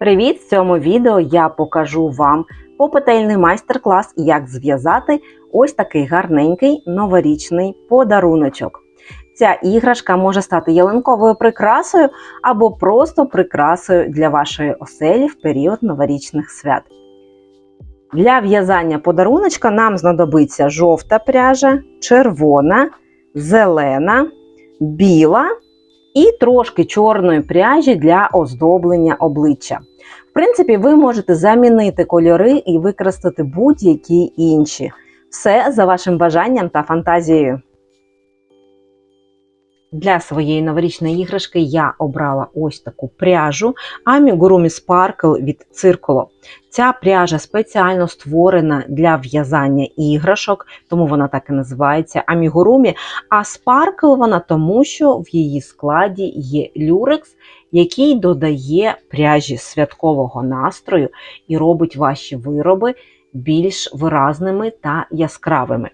Привіт! В цьому відео я покажу вам попетельний майстер-клас, як зв'язати ось такий гарненький новорічний подаруночок. Ця іграшка може стати ялинковою прикрасою або просто прикрасою для вашої оселі в період новорічних свят. Для в'язання подаруночка нам знадобиться жовта пряжа, червона, зелена, біла і трошки чорної пряжі для оздоблення обличчя. Принципі, ви можете замінити кольори і використати будь-які інші. Все за вашим бажанням та фантазією. Для своєї новорічної іграшки я обрала ось таку пряжу Amigurumi Sparkle від Circulo. Ця пряжа спеціально створена для в'язання іграшок, тому вона так і називається Amigurumi. А Sparkle вона тому, що в її складі є люрекс, який додає пряжі святкового настрою і робить ваші вироби більш виразними та яскравими.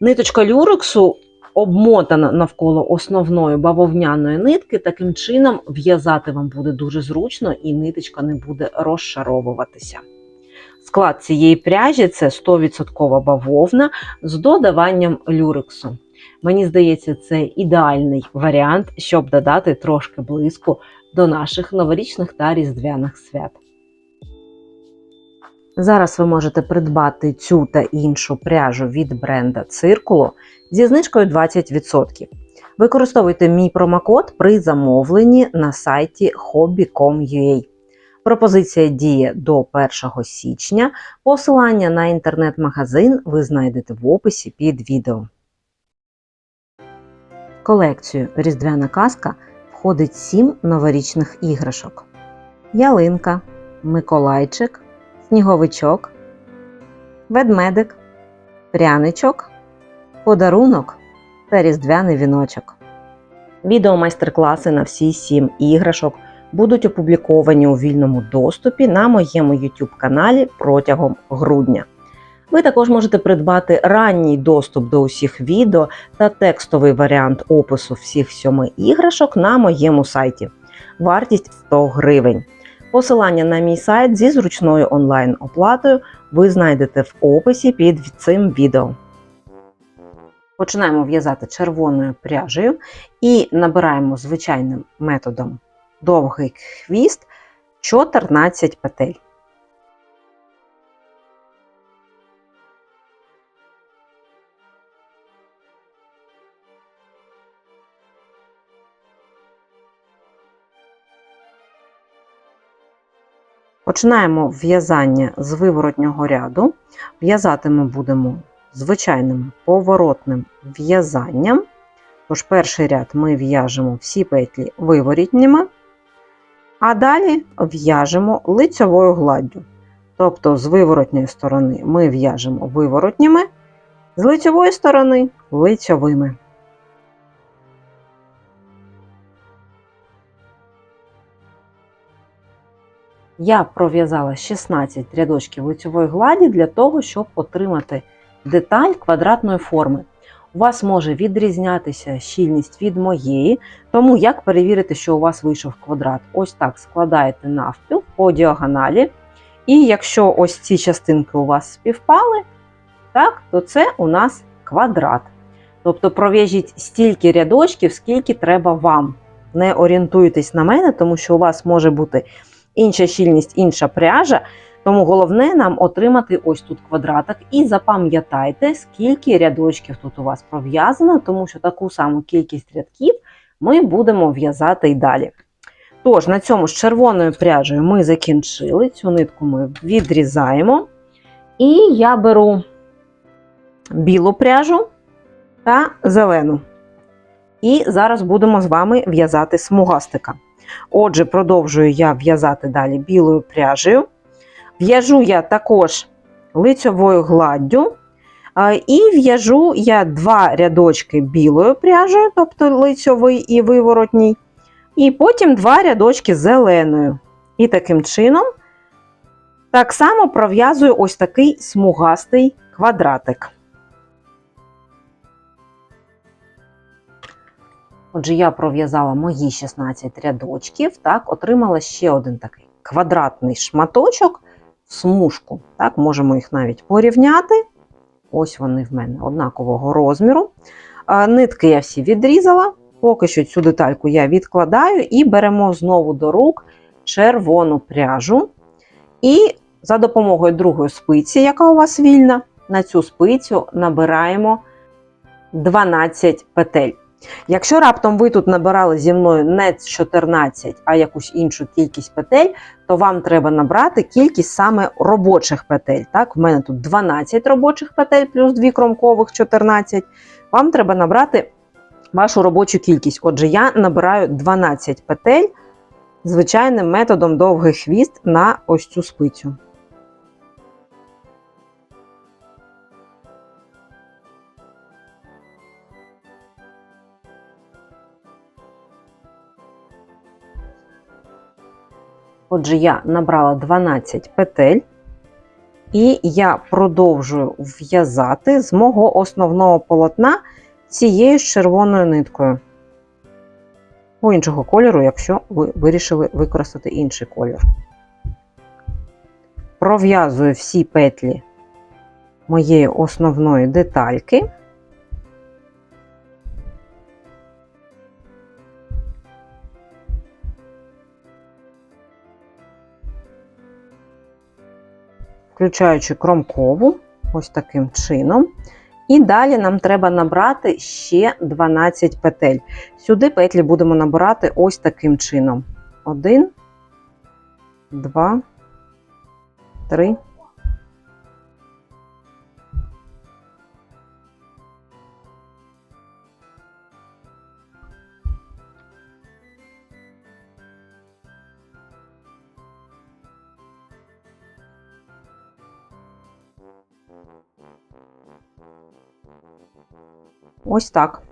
Ниточка люрексу обмотана навколо основної бавовняної нитки, таким чином в'язати вам буде дуже зручно і ниточка не буде розшаровуватися. Склад цієї пряжі це 100% бавовна з додаванням люрексу. Мені здається, це ідеальний варіант, щоб додати трошки блиску до наших новорічних та різдвяних свят. Зараз ви можете придбати цю та іншу пряжу від бренда Циркуло зі знижкою 20%. Використовуйте мій промокод при замовленні на сайті hobby.com.ua. Пропозиція діє до 1 січня. Посилання на інтернет-магазин ви знайдете в описі під відео. Колекцію Різдвяна казка входить 7 новорічних іграшок: ялинка, Миколайчик, сніговичок, ведмедик, пряничок, подарунок та різдвяний віночок. Відео майстер-класи на всі 7 іграшок будуть опубліковані у вільному доступі на моєму YouTube каналі протягом грудня. Ви також можете придбати ранній доступ до усіх відео та текстовий варіант опису всіх сьоми іграшок на моєму сайті. Вартість 100 гривень. Посилання на мій сайт зі зручною онлайн-оплатою ви знайдете в описі під цим відео. Починаємо в'язати червоною пряжею і набираємо звичайним методом довгий хвіст 14 петель. Починаємо в'язання з виворотнього ряду. В'язати ми будемо звичайним поворотним в'язанням. Тож перший ряд ми в'яжемо всі петлі виворітніми, а далі в'яжемо лицьовою гладдю. Тобто з виворотньої сторони ми в'яжемо виворотніми, з лицьової сторони лицьовими. Я пров'язала 16 рядочків лицьової гладі для того, щоб отримати деталь квадратної форми. У вас може відрізнятися щільність від моєї, тому як перевірити, що у вас вийшов квадрат? Ось так складаєте навпіл по діагоналі. І якщо ось ці частинки у вас співпали, так, то це у нас квадрат. Тобто пров'яжіть стільки рядочків, скільки треба вам. Не орієнтуйтесь на мене, тому що у вас може бути інша щільність, інша пряжа. Тому головне нам отримати ось тут квадратик. І запам'ятайте, скільки рядочків тут у вас пров'язано, тому що таку саму кількість рядків ми будемо в'язати і далі. Тож, на цьому з червоною пряжею ми закінчили. Цю нитку ми відрізаємо. І я беру білу пряжу та зелену. І зараз будемо з вами в'язати смугастика. Отже, продовжую я в'язати далі білою пряжею. В'яжу я також лицьовою гладдю. І в'яжу я два рядочки білою пряжею, тобто лицьовий і виворотній. І потім два рядочки зеленою. І таким чином, так само пров'язую ось такий смугастий квадратик. Отже, я пров'язала мої 16 рядочків, так, отримала ще один такий квадратний шматочок в смужку. Так, можемо їх навіть порівняти. Ось вони в мене однакового розміру. Нитки я всі відрізала. Поки що цю детальку я відкладаю і беремо знову до рук червону пряжу. І за допомогою другої спиці, яка у вас вільна, на цю спицю набираємо 12 петель. Якщо раптом ви тут набирали зі мною не 14, а якусь іншу кількість петель, то вам треба набрати кількість саме робочих петель. Так, в мене тут 12 робочих петель плюс 2 кромкових 14. Вам треба набрати вашу робочу кількість. Отже, я набираю 12 петель звичайним методом довгий хвіст на ось цю спицю. Отже, я набрала 12 петель, і я продовжую в'язати з мого основного полотна цією ж червоною ниткою. Або іншого кольору, якщо ви вирішили використати інший кольор. Пров'язую всі петлі моєї основної детальки. Включаючи кромкову, ось таким чином. І далі нам треба набрати ще 12 петель. Сюди петлі будемо набирати ось таким чином: 1, 2, 3. Ось так.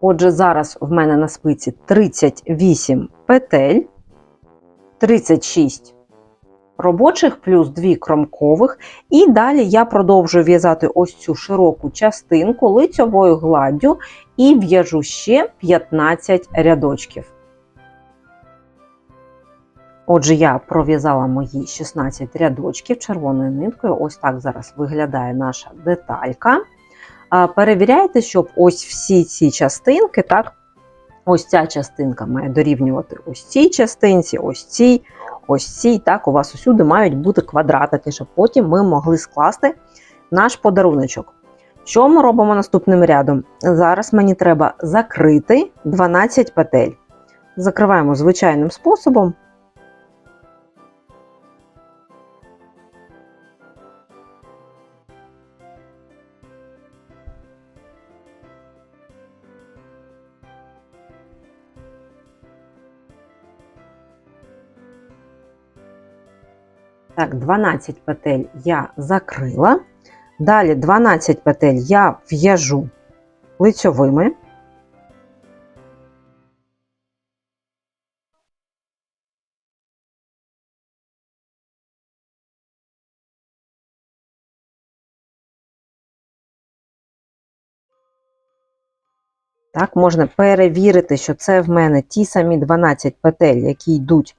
Отже, зараз в мене на спиці 38 петель, 36 робочих плюс 2 кромкових. І далі я продовжую в'язати ось цю широку частинку лицьовою гладдю і в'яжу ще 15 рядочків. Отже, я пров'язала мої 16 рядочків червоною ниткою. Ось так зараз виглядає наша деталька. Перевіряйте, щоб ось всі ці частинки, так, ось ця частинка має дорівнювати ось цій частинці, ось цій, ось цій. Так, у вас усюди мають бути квадратики, щоб потім ми могли скласти наш подаруночок. Що ми робимо наступним рядом? Зараз мені треба закрити 12 петель. Закриваємо звичайним способом. Так, 12 петель я закрила. Далі 12 петель я в'яжу лицьовими. Так, можна перевірити, що це в мене ті самі 12 петель, які йдуть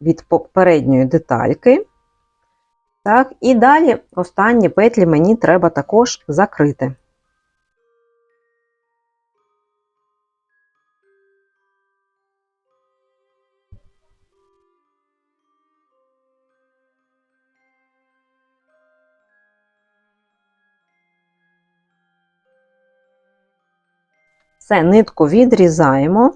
від попередньої детальки. Так, І далі останні петлі мені треба також закрити. Все, нитку відрізаємо.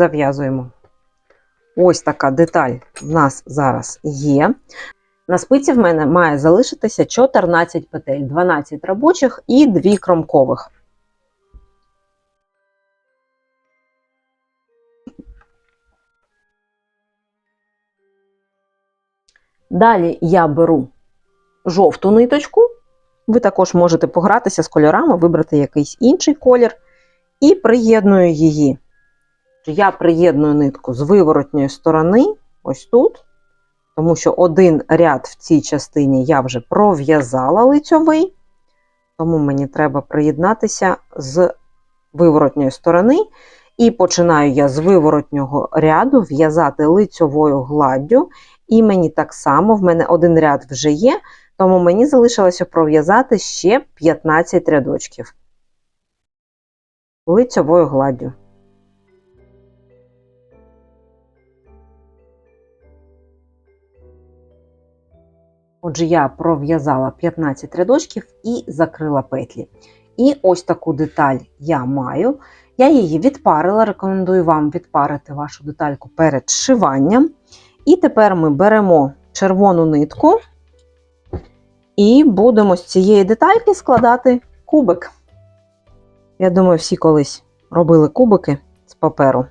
Зав'язуємо. Ось така деталь в нас зараз є. На спиці в мене має залишитися 14 петель, 12 робочих і 2 кромкових. Далі я беру жовту ниточку. Ви також можете погратися з кольорами, вибрати якийсь інший колір, і приєдную її я приєдную нитку з виворотньої сторони, ось тут, тому що один ряд в цій частині я вже пров'язала лицьовий, тому мені треба приєднатися з виворотньої сторони. І починаю я з виворотнього ряду в'язати лицьовою гладдю. І мені так само, в мене один ряд вже є, тому мені залишилося пров'язати ще 15 рядочків лицьовою гладдю. Отже, я пров'язала 15 рядочків і закрила петлі. І ось таку деталь я маю. Я її відпарила, рекомендую вам відпарити вашу детальку перед зшиванням. І тепер ми беремо червону нитку і будемо з цієї детальки складати кубик. Я думаю, всі колись робили кубики з паперу.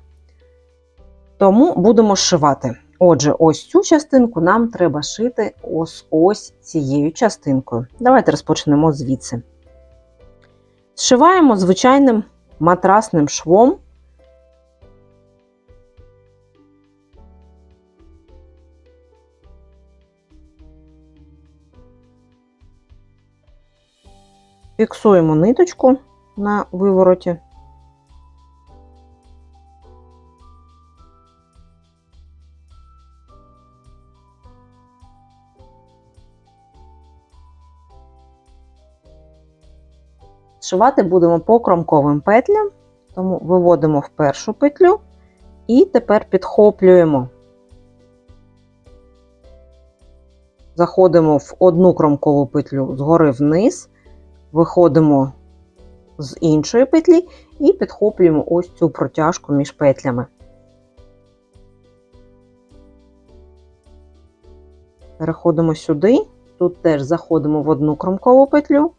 Тому будемо зшивати. Отже, ось цю частинку нам треба шити ось ось цією частинкою. Давайте розпочнемо звідси. Зшиваємо звичайним матрасним швом. Фіксуємо ниточку на вивороті. Зшивати будемо по кромковим петлям, тому виводимо в першу петлю і тепер підхоплюємо. Заходимо в одну кромкову петлю згори вниз, виходимо з іншої петлі і підхоплюємо ось цю протяжку між петлями. Переходимо сюди, тут теж заходимо в одну кромкову петлю,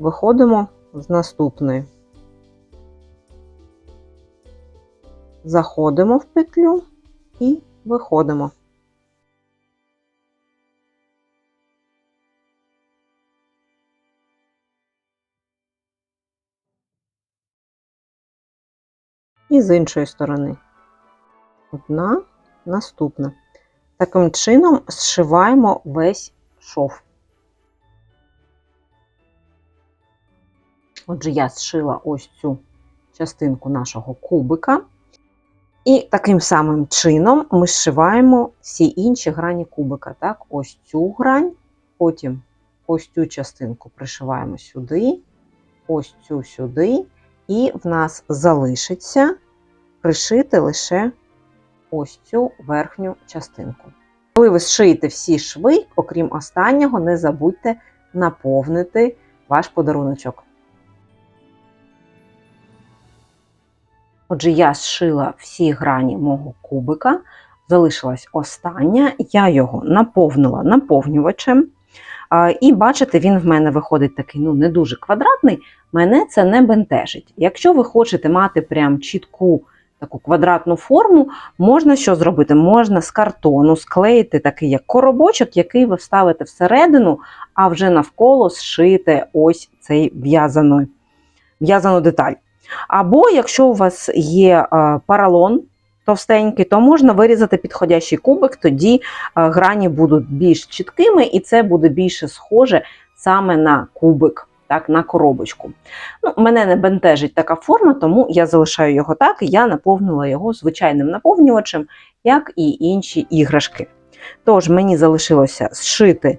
виходимо з наступної. Заходимо в петлю і виходимо. І з іншої сторони. Одна, наступна. Таким чином зшиваємо весь шов. Отже, я зшила ось цю частинку нашого кубика. І таким самим чином ми зшиваємо всі інші грані кубика. Так, ось цю грань, потім ось цю частинку пришиваємо сюди, ось цю сюди, і в нас залишиться пришити лише ось цю верхню частинку. Коли ви зшиєте всі шви, окрім останнього, не забудьте наповнити ваш подаруночок. Отже, я зшила всі грані мого кубика, залишилась остання, я його наповнила наповнювачем. І бачите, він в мене виходить такий ну, не дуже квадратний. Мене це не бентежить. Якщо ви хочете мати прям чітку таку квадратну форму, можна що зробити? Можна з картону склеїти такий як коробочок, який ви вставите всередину, а вже навколо зшиєте ось цей в'язану деталь. Або якщо у вас є паралон товстенький, то можна вирізати підходящий кубик, тоді грані будуть більш чіткими, і це буде більше схоже саме на кубик, так, на коробочку. Ну, Мене не бентежить така форма, тому я залишаю його так, я наповнила його звичайним наповнювачем, як і інші іграшки. Тож, мені залишилося зшити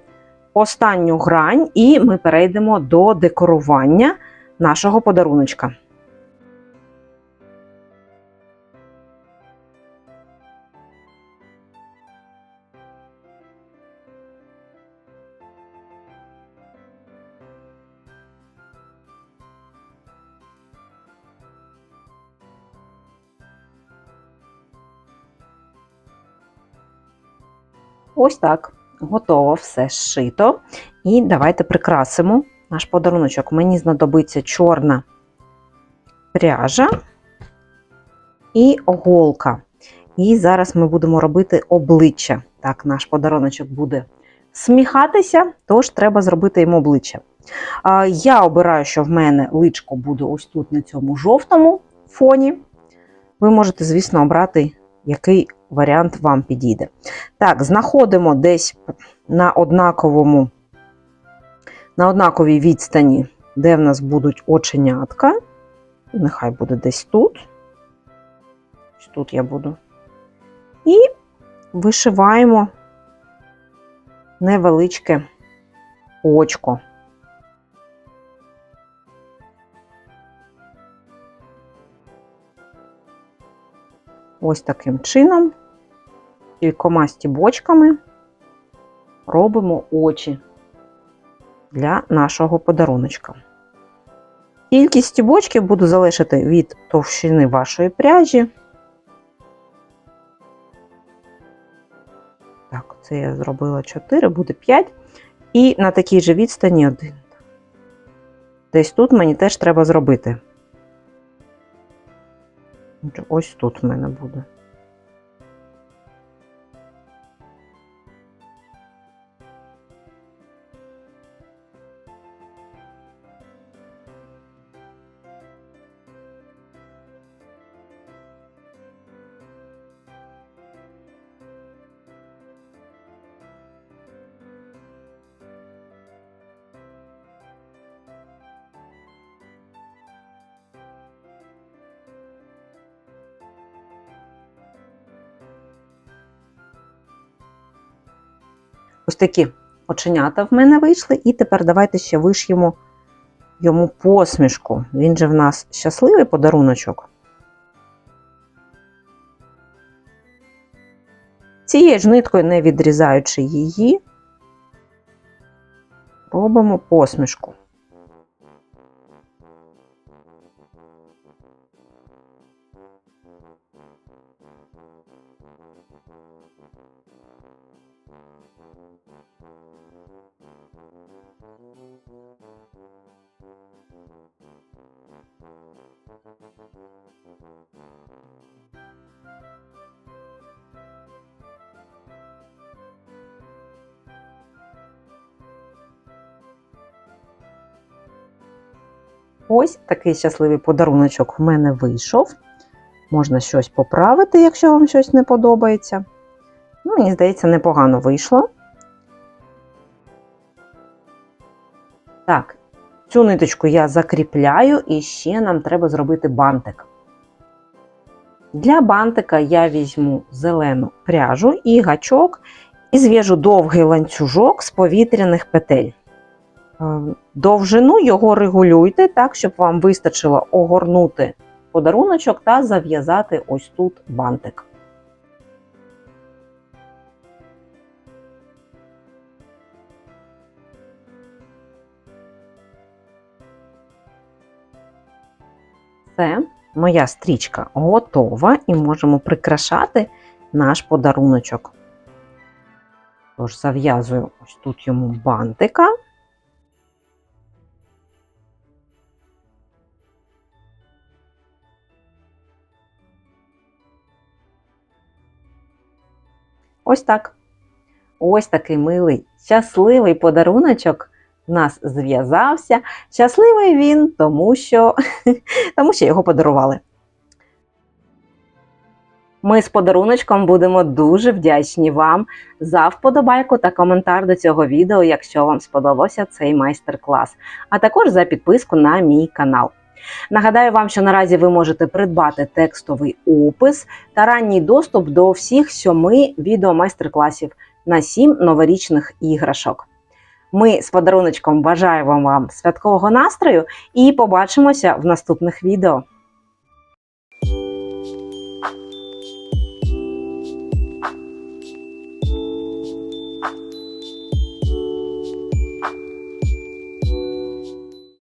останню грань, і ми перейдемо до декорування нашого подаруночка. Ось так. Готово все зшито. І давайте прикрасимо наш подаруночок. Мені знадобиться чорна пряжа і голка. І зараз ми будемо робити обличчя. Так, наш подаруночок буде сміхатися, тож треба зробити йому обличчя. Я обираю, що в мене личко буде ось тут на цьому жовтому фоні. Ви можете, звісно, обрати який варіант вам підійде. Так, знаходимо десь на однаковому, на однаковій відстані, де в нас будуть оченятка. Нехай буде десь тут. Тут я буду. І вишиваємо невеличке очко. Ось таким чином, кількома стібочками робимо очі для нашого подаруночка. Кількість стібочків буду залишити від товщини вашої пряжі. Так, це я зробила 4, буде 5. І на такій же відстані один. Десь тут мені теж треба зробити. Ось тут в мене буде. Ось такі оченята в мене вийшли, і тепер давайте ще виш'ємо йому посмішку. Він же в нас щасливий подаруночок. Цією ж ниткою, не відрізаючи її, робимо посмішку. Ось такий щасливий подаруночок в мене вийшов. Можна щось поправити, якщо вам щось не подобається. Ну, мені здається, непогано вийшло. Так, цю ниточку я закріпляю і ще нам треба зробити бантик. Для бантика я візьму зелену пряжу і гачок і зв'яжу довгий ланцюжок з повітряних петель. Е, Довжину його регулюйте так, щоб вам вистачило огорнути подаруночок та зав'язати ось тут бантик. Все, моя стрічка готова і можемо прикрашати наш подаруночок. Тож зав'язую ось тут йому бантика. Ось так. Ось такий милий, щасливий подаруночок в нас зв'язався. Щасливий він, тому що, тому що його подарували. Ми з подаруночком будемо дуже вдячні вам за вподобайку та коментар до цього відео, якщо вам сподобався цей майстер-клас, а також за підписку на мій канал. Нагадаю вам, що наразі ви можете придбати текстовий опис та ранній доступ до всіх сьоми відео-майстер-класів на сім новорічних іграшок. Ми з подаруночком бажаємо вам святкового настрою і побачимося в наступних відео.